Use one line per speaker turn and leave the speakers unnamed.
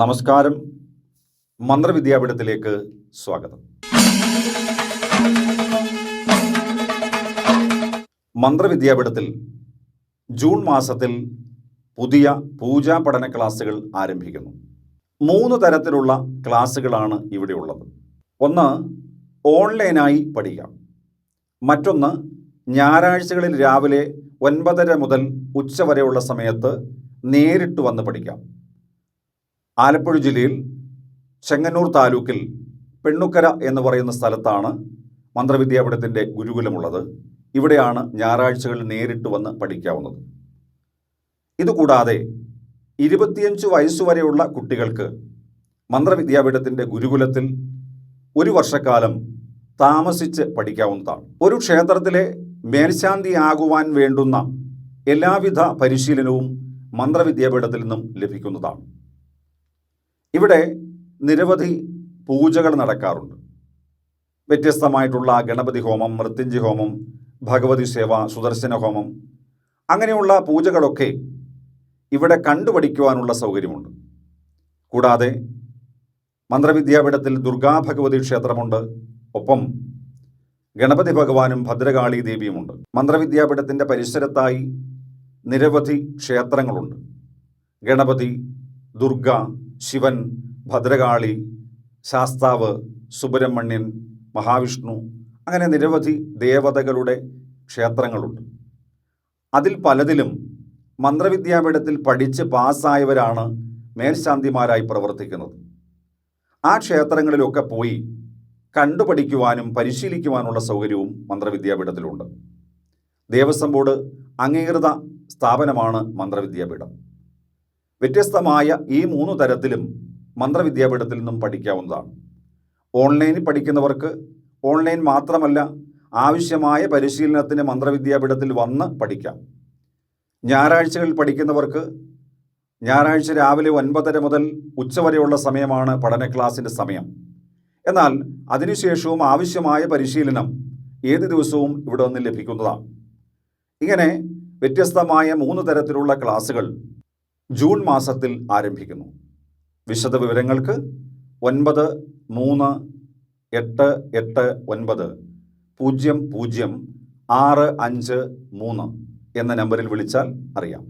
നമസ്കാരം. മന്ത്രവിദ്യാപീഠത്തിലേക്ക് സ്വാഗതം. മന്ത്രവിദ്യാപീഠത്തിൽ ജൂൺ മാസത്തിൽ പുതിയ പൂജാ പഠന ക്ലാസ്സുകൾ ആരംഭിക്കുന്നു. മൂന്ന് തരത്തിലുള്ള ക്ലാസ്സുകളാണ് ഇവിടെ ഉള്ളത്. ഒന്ന് ഓൺലൈനായി പഠിക്കാം. മറ്റൊന്ന് ഞായറാഴ്ചകളിൽ രാവിലെ ഒൻപതര മുതൽ ഉച്ച വരെയുള്ള സമയത്ത് നേരിട്ട് വന്ന് പഠിക്കാം. ആലപ്പുഴ ജില്ലയിൽ ചെങ്ങന്നൂർ താലൂക്കിൽ പെണ്ണുക്കര എന്ന് പറയുന്ന സ്ഥലത്താണ് മന്ത്രവിദ്യാപീഠത്തിന്റെ ഗുരുകുലമുള്ളത്. ഇവിടെയാണ് ഞായറാഴ്ചകളിൽ നേരിട്ട് വന്ന് പഠിക്കാവുന്നത്. ഇതുകൂടാതെ ഇരുപത്തിയഞ്ച് വയസ്സുവരെയുള്ള കുട്ടികൾക്ക് മന്ത്രവിദ്യാപീഠത്തിന്റെ ഗുരുകുലത്തിൽ ഒരു വർഷക്കാലം താമസിച്ച് പഠിക്കാവുന്നതാണ്. ഒരു ക്ഷേത്രത്തിലെ മേൽശാന്തിയാകുവാൻ വേണ്ടുന്ന എല്ലാവിധ പരിശീലനവും മന്ത്രവിദ്യാപീഠത്തിൽ നിന്നും ലഭിക്കുന്നതാണ്. ഇവിടെ നിരവധി പൂജകൾ നടക്കാറുണ്ട്. വ്യത്യസ്തമായിട്ടുള്ള ഗണപതി ഹോമം മൃത്യുഞ്ജി ഹോമം ഭഗവതി സേവ സുദർശന ഹോമം അങ്ങനെയുള്ള പൂജകളൊക്കെ ഇവിടെ കണ്ടുപഠിക്കുവാനുള്ള സൗകര്യമുണ്ട്. കൂടാതെ മന്ത്രവിദ്യാപീഠത്തിൽ ദുർഗാ ഭഗവതി ക്ഷേത്രമുണ്ട്. ഒപ്പം ഗണപതി ഭഗവാനും ഭദ്രകാളി ദേവിയുമുണ്ട്. മന്ത്രവിദ്യാപീഠത്തിന്റെ പരിസരത്തായി നിരവധി ക്ഷേത്രങ്ങളുണ്ട്. ഗണപതി ദുർഗ ശിവൻ ഭദ്രകാളി ശാസ്താവ് സുബ്രഹ്മണ്യൻ മഹാവിഷ്ണു അങ്ങനെ നിരവധി ദേവതകളുടെ ക്ഷേത്രങ്ങളുണ്ട്. അതിൽ പലതിലും മന്ത്രവിദ്യാപീഠത്തിൽ പഠിച്ച് പാസ്സായവരാണ് മേൽശാന്തിമാരായി പ്രവർത്തിക്കുന്നത്. ആ ക്ഷേത്രങ്ങളിലൊക്കെ പോയി കണ്ടുപഠിക്കുവാനും പരിശീലിക്കുവാനുള്ള സൗകര്യവും മന്ത്രവിദ്യാപീഠത്തിലുണ്ട്. ദേവസ്വം ബോർഡ് അംഗീകൃത സ്ഥാപനമാണ് മന്ത്രവിദ്യാപീഠം. വ്യത്യസ്തമായ ഈ മൂന്ന് തരത്തിലും മന്ത്രവിദ്യാപീഠത്തിൽ നിന്നും പഠിക്കാവുന്നതാണ്. ഓൺലൈനിൽ പഠിക്കുന്നവർക്ക് ഓൺലൈൻ മാത്രമല്ല ആവശ്യമായ പരിശീലനത്തിന് മന്ത്രവിദ്യാപീഠത്തിൽ വന്ന് പഠിക്കാം. ഞായറാഴ്ചകളിൽ പഠിക്കുന്നവർക്ക് ഞായറാഴ്ച രാവിലെ ഒൻപതര മുതൽ ഉച്ചവരെയുള്ള സമയമാണ് പഠന ക്ലാസ്സിന്റെ സമയം. എന്നാൽ അതിനുശേഷവും ആവശ്യമായ പരിശീലനം ഏത് ദിവസവും ഇവിടെ നിന്ന് ലഭിക്കുന്നതാണ്. ഇങ്ങനെ വ്യത്യസ്തമായ മൂന്ന് തരത്തിലുള്ള ക്ലാസ്സുകൾ ജൂൺ മാസത്തിൽ ആരംഭിക്കുന്നു. വിശദ വിവരങ്ങൾക്ക് ഒൻപത് മൂന്ന് എട്ട് എട്ട് ഒൻപത് പൂജ്യം പൂജ്യം ആറ് അഞ്ച് മൂന്ന് എന്ന നമ്പറിൽ വിളിച്ചാൽ അറിയാം.